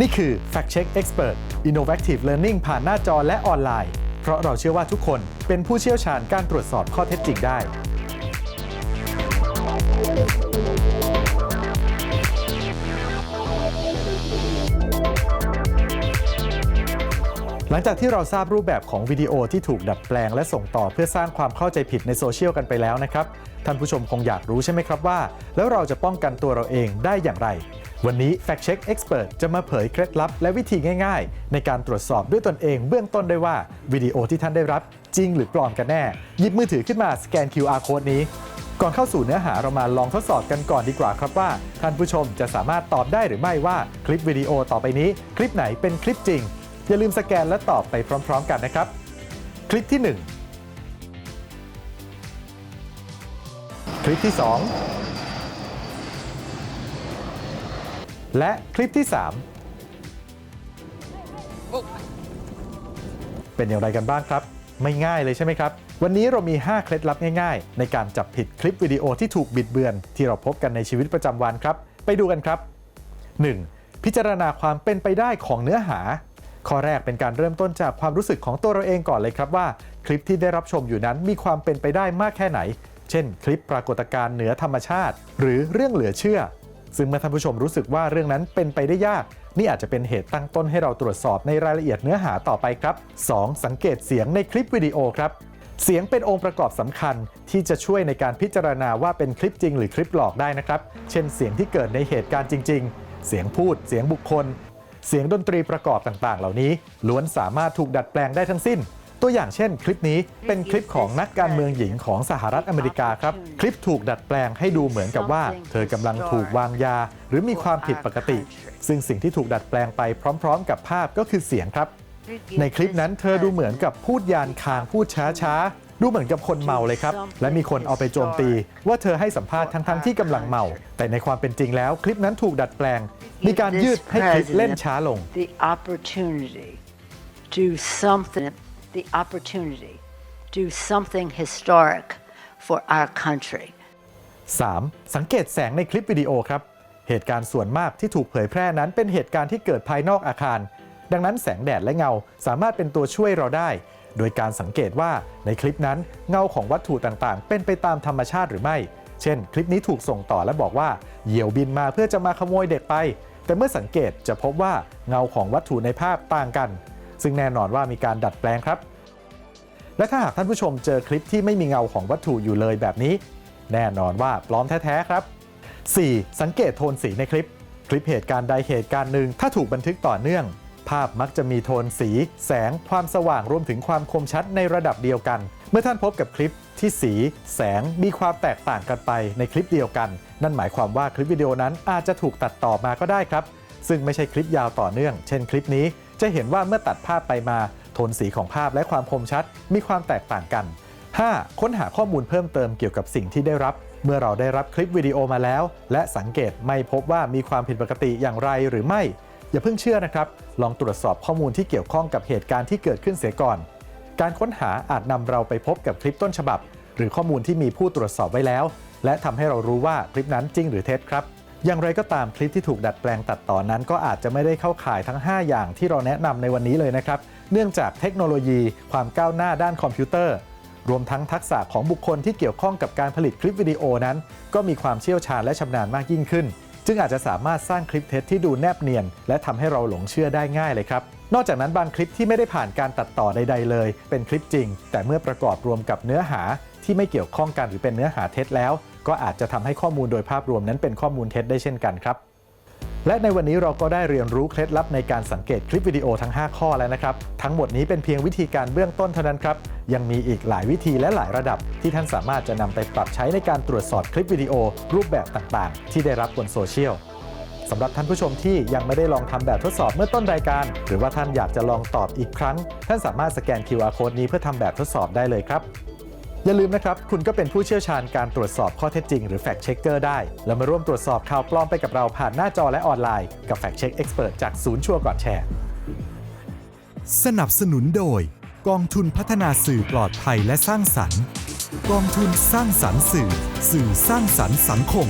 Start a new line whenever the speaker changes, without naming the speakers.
นี่คือ Fact Check Expert Innovative Learning ผ่านหน้าจอและออนไลน์ เพราะเราเชื่อว่าทุกคนเป็นผู้เชี่ยวชาญการตรวจสอบข้อเท็จจริงได้ หลังจากที่เราทราบรูปแบบของวิดีโอที่ถูกดัดแปลงและส่งต่อเพื่อสร้างความเข้าใจผิดในโซเชียลกันไปแล้วนะครับ ท่านผู้ชมคงอยากรู้ใช่ไหมครับว่า แล้วเราจะป้องกันตัวเราเองได้อย่างไร วันนี้ Fact Check Expert จะมาเผยเคล็ดลับและวิธีง่าย ๆ ในการตรวจสอบด้วยตนเองเบื้องต้นได้ว่าวิดีโอที่ท่านได้รับจริงหรือปลอมกันแน่ หยิบมือถือขึ้นมาสแกน QR code นี้ ก่อนเข้าสู่เนื้อหาเรามาลองทดสอบกันก่อนดีกว่าครับว่า ท่านผู้ชมจะสามารถตอบได้หรือไม่ว่าคลิปวิดีโอต่อไปนี้ คลิปไหนเป็นคลิปจริง อย่าลืมสแกนและตอบไปพร้อม ๆ กันนะครับ คลิปที่ 1 คลิปที่ 2 และคลิปที่ 3 เป็นอย่างไรกันบ้างครับ ไม่ง่ายเลยใช่ไหมครับ วันนี้เรามี 5 เคล็ดลับง่ายๆ ในการจับผิดคลิปวิดีโอที่ถูกบิดเบือน ที่เราพบกันในชีวิตประจำวันครับ ไปดูกันครับ 1. พิจารณาความเป็นไปได้ของเนื้อหา ข้อแรกเป็นการเริ่มต้นจากความรู้สึกของตัวเราเองก่อนเลยครับว่า คลิปที่ได้รับชมอยู่นั้นมีความเป็นไปได้มากแค่ไหน เช่น คลิปปรากฏการณ์เหนือธรรมชาติ หรือเรื่องเหลือเชื่อ ซึ่งเมื่อท่านผู้ชมรู้สึกว่าเรื่องนั้นเป็นไปได้ยาก นี่อาจจะเป็นเหตุตั้งต้นให้เราตรวจสอบในรายละเอียดเนื้อหาต่อไปครับ 2. สังเกตเสียงในคลิปวิดีโอครับเสียงเป็นองค์ประกอบสำคัญที่จะช่วยในการพิจารณาว่าเป็นคลิปจริงหรือคลิปหลอกได้นะครับ เช่นเสียงที่เกิดในเหตุการณ์จริง ๆ เสียงพูด เสียงบุคคล เสียงดนตรีประกอบต่างๆ เหล่านี้ ล้วนสามารถถูกดัดแปลงได้ทั้งสิ้น ตัวอย่างเช่น คลิปนี้เป็นคลิปของนักการเมืองหญิงของสหรัฐอเมริกาครับ คลิปถูกดัดแปลงให้ดูเหมือนกับว่า เธอกำลังถูกวางยา หรือมีความผิดปกติ ซึ่งสิ่งที่ถูกดัดแปลงไปพร้อม ๆ กับภาพก็คือเสียงครับ ในคลิปนั้นเธอดูเหมือนกับพูดยานคางพูดช้าๆ ดูเหมือนกับคนเมาเลยครับ และมีคนเอาไปโจมตี ว่าเธอให้สัมภาษณ์ทั้งๆที่กำลังเมา แต่ในความเป็นจริงแล้ว คลิปนั้นถูกดัดแปลง มีการยืดให้คลิปเล่นช้าลง
the opportunity do something the opportunity do something historic for our country
3. สังเกตแสงในคลิปวิดีโอครับ เหตุการณ์ส่วนมากที่ถูกเผยแพร่นั้นเป็นเหตุการณ์ที่เกิดภายนอกอาคาร ดังนั้นแสงแดดและเงาสามารถเป็นตัวช่วยเราได้ โดยการสังเกตว่าในคลิปนั้นเงาของวัตถุต่างๆ เป็นไปตามธรรมชาติหรือไม่ เช่น คลิปนี้ถูกส่งต่อและบอกว่าเหยี่ยวบินมาเพื่อจะมาขโมยเด็กไป แต่เมื่อสังเกตจะพบว่าเงาของวัตถุในภาพต่างกัน ซึ่งแน่นอนว่ามีการดัดแปลงครับ และถ้าหากท่านผู้ชมเจอคลิปที่ไม่มีเงาของวัตถุอยู่เลยแบบนี้ แน่นอนว่าปลอมแท้ๆครับ 4. สังเกตโทนสีในคลิป คลิปเหตุการณ์ใดเหตุการณ์หนึ่งถ้าถูกบันทึกต่อเนื่อง ภาพมักจะมีโทนสี แสง ความสว่างรวมถึงความคมชัดในระดับเดียวกัน เมื่อท่านพบกับคลิปที่สี แสงมีความแตกต่างกันไปในคลิปเดียวกัน นั่นหมายความว่าคลิปวิดีโอนั้นอาจจะถูกตัดต่อมาก็ได้ครับ ซึ่งไม่ใช่คลิปยาวต่อเนื่อง เช่นคลิปนี้ จะเห็นว่าเมื่อตัดภาพไปมาโทนสีของภาพและความคมชัดมีความแตกต่างกัน 5. ค้นหาข้อมูลเพิ่มเติมเกี่ยวกับสิ่งที่ได้รับ เมื่อเราได้รับคลิปวิดีโอมาแล้ว และสังเกตไม่พบว่ามีความผิดปกติอย่างไรหรือไม่ อย่าเพิ่งเชื่อนะครับ ลองตรวจสอบข้อมูลที่เกี่ยวข้องกับเหตุการณ์ที่เกิดขึ้นเสียก่อน การค้นหาอาจนำเราไปพบกับคลิปต้นฉบับ หรือข้อมูลที่มีผู้ตรวจสอบไว้แล้ว และทำให้เรารู้ว่าคลิปนั้นจริงหรือเท็จครับ อย่างไรก็ตามคลิปที่ถูกดัดแปลงตัดต่อนนั้น ก็อาจจะไม่ได้เข้าข่ายทั้ง 5 อย่างที่เราแนะนำในวันนี้เลยนะครับ เนื่องจากเทคโนโลยีความก้าวหน้าด้านคอมพิวเตอร์ รวมทั้งทักษะของบุคคลที่เกี่ยวข้องกับการผลิตคลิปวิดีโอนั้น ก็มีความเชี่ยวชาญและชำนาญมากยิ่งขึ้น จึงอาจจะสามารถสร้างคลิปเท็จที่ดูแนบเนียน และทำให้เราหลงเชื่อได้ง่ายเลยครับนอกจากนั้นบางคลิปที่ไม่ได้ผ่านการตัดต่อใด ๆ เลย เป็นคลิปจริง แต่เมื่อประกอบรวมกับเนื้อหา ที่ไม่เกี่ยวข้องกันหรือเป็นเนื้อหาเท็จแล้ว ก็อาจจะทำให้ข้อมูลโดยภาพรวมนั้นเป็นข้อมูลเท็จได้เช่นกันครับและในวันนี้เราก็ได้เรียนรู้เคล็ดลับในการสังเกตคลิปวิดีโอทั้ง 5 ข้อแล้วนะครับ ทั้งหมดนี้เป็นเพียงวิธีการเบื้องต้นเท่านั้นครับ ยังมีอีกหลายวิธีและหลายระดับ ที่ท่านสามารถจะนำไปปรับใช้ในการตรวจสอบคลิปวิดีโอ รูปแบบต่างๆ ที่ได้รับบนโซเชียลสำหรับท่านผู้ชมที่ยังไม่ได้ลองทำแบบทดสอบเมื่อต้นรายการ หรือว่าท่านอยากจะลองตอบอีกครั้ง ท่านสามารถสแกน QR code นี้เพื่อทำแบบทดสอบได้เลยครับ อย่าลืมนะครับ คุณก็เป็นผู้เชี่ยวชาญการตรวจสอบข้อเท็จจริงหรือ Fact Checker ได้ แล้วมาร่วมตรวจสอบข่าวปลอมไปกับเราผ่านหน้าจอและออนไลน์กับ Fact Check Expert จากศูนย์ชัวร์ก่อนแชร์
สนับสนุนโดย กองทุนพัฒนาสื่อปลอดภัยและสร้างสรรค์ กองทุนสร้างสรรค์สื่อ สื่อสร้างสรรค์สังคม